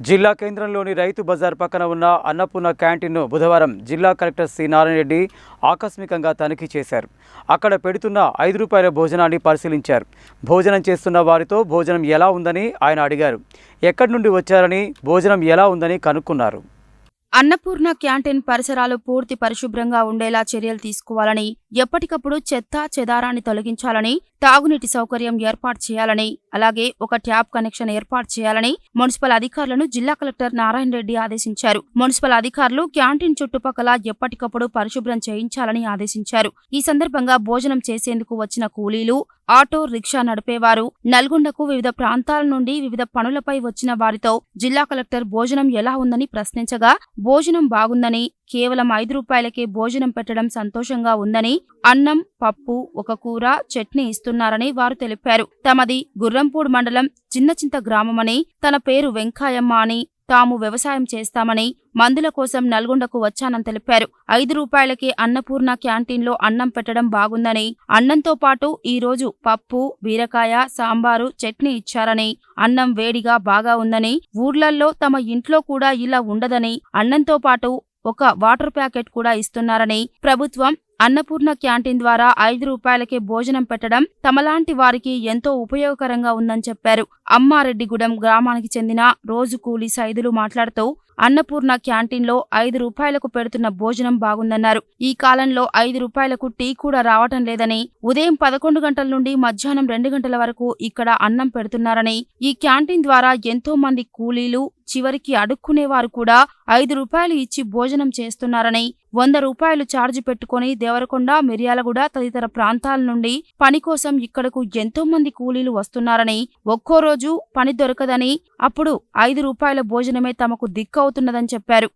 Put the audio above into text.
జిల్లా కేంద్రంలోని రైతు బజార్ పక్కన ఉన్న అన్నపూర్ణ క్యాంటీన్ను బుధవారం జిల్లా కలెక్టర్ సి నారాయణరెడ్డి ఆకస్మికంగా తనిఖీ చేశారు. అక్కడ పెడుతున్న ఐదు రూపాయల భోజనాన్ని పరిశీలించారు. భోజనం చేస్తున్న వారితో భోజనం ఎలా ఉందని ఆయన అడిగారు. ఎక్కడి నుండి వచ్చారని భోజనం ఎలా ఉందని కనుక్కున్నారు. అన్నపూర్ణ క్యాంటీన్ పరిసరాలు పూర్తి పరిశుభ్రంగా ఉండేలా చర్యలు తీసుకోవాలని ఎప్పటికప్పుడు చెత్త చెదారాన్ని తొలగించాలని తాగునీటి సౌకర్యం ఏర్పాటు చేయాలని అలాగే ఒక ట్యాప్ కనెక్షన్ ఏర్పాటు చేయాలని మున్సిపల్ అధికారులను జిల్లా కలెక్టర్ నారాయణ రెడ్డి ఆదేశించారు. మున్సిపల్ అధికారులు క్యాంటీన్ చుట్టుపక్కల ఎప్పటికప్పుడు పరిశుభ్రం చేయించాలని ఆదేశించారు. ఈ సందర్భంగా భోజనం చేసేందుకు వచ్చిన కూలీలు ఆటో రిక్షా నడిపేవారు నల్గొండకు వివిధ ప్రాంతాల నుండి వివిధ పనులపై వచ్చిన వారితో జిల్లా కలెక్టర్ భోజనం ఎలా ఉందని ప్రశ్నించగా భోజనం బాగుందని కేవలం ఐదు రూపాయలకే భోజనం పెట్టడం సంతోషంగా ఉందని అన్నం పప్పు ఒక కూర చట్నీ చేస్తున్నారని వారు తెలిపారు. తమది గుర్రంపూడి మండలం చిన్నచింత గ్రామమని తన పేరు వెంకాయమ్మ అని తాము వ్యవసాయం చేస్తామని మందుల కోసం నల్గొండకు వచ్చానని తెలిపారు. ఐదు రూపాయలకే అన్నపూర్ణ క్యాంటీన్లో అన్నం పెట్టడం బాగుందని అన్నంతో పాటు ఈ రోజు పప్పు బీరకాయ సాంబారు చట్నీ ఇచ్చారని అన్నం వేడిగా బాగా ఉందని ఊర్లల్లో తమ ఇంట్లో కూడా ఇలా ఉండదని అన్నంతో పాటు ఒక వాటర్ ప్యాకెట్ కూడా ఇస్తున్నారని ప్రభుత్వం అన్నపూర్ణ క్యాంటీన్ ద్వారా ఐదు రూపాయలకే భోజనం పెట్టడం తమలాంటి వారికి ఎంతో ఉపయోగకరంగా ఉందని చెప్పారు. అమ్మారెడ్డిగూడెం గ్రామానికి చెందిన రోజు కూలీ సైదులు మాట్లాడుతూ అన్నపూర్ణ క్యాంటీన్లో ఐదు రూపాయలకు పెడుతున్న భోజనం బాగుందన్నారు. ఈ కాలంలో ఐదు రూపాయలకు టీ కూడా రావటం లేదని ఉదయం పదకొండు గంటల నుండి మధ్యాహ్నం రెండు గంటల వరకు ఇక్కడ అన్నం పెడుతున్నారని ఈ క్యాంటీన్ ద్వారా ఎంతో మంది కూలీలు చివరికి అడుక్కునేవారు కూడా ఐదు రూపాయలు ఇచ్చి భోజనం చేస్తున్నారని వంద రూపాయలు ఛార్జ్ పెట్టుకుని దేవరకొండ మిర్యాలగూడ తదితర ప్రాంతాల నుండి పని కోసం ఇక్కడకు ఎంతో మంది కూలీలు వస్తున్నారని ఒక్కో రోజు పని దొరకదని అప్పుడు ఐదు రూపాయల భోజనమే తమకు దిక్కవుతున్నదని చెప్పారు.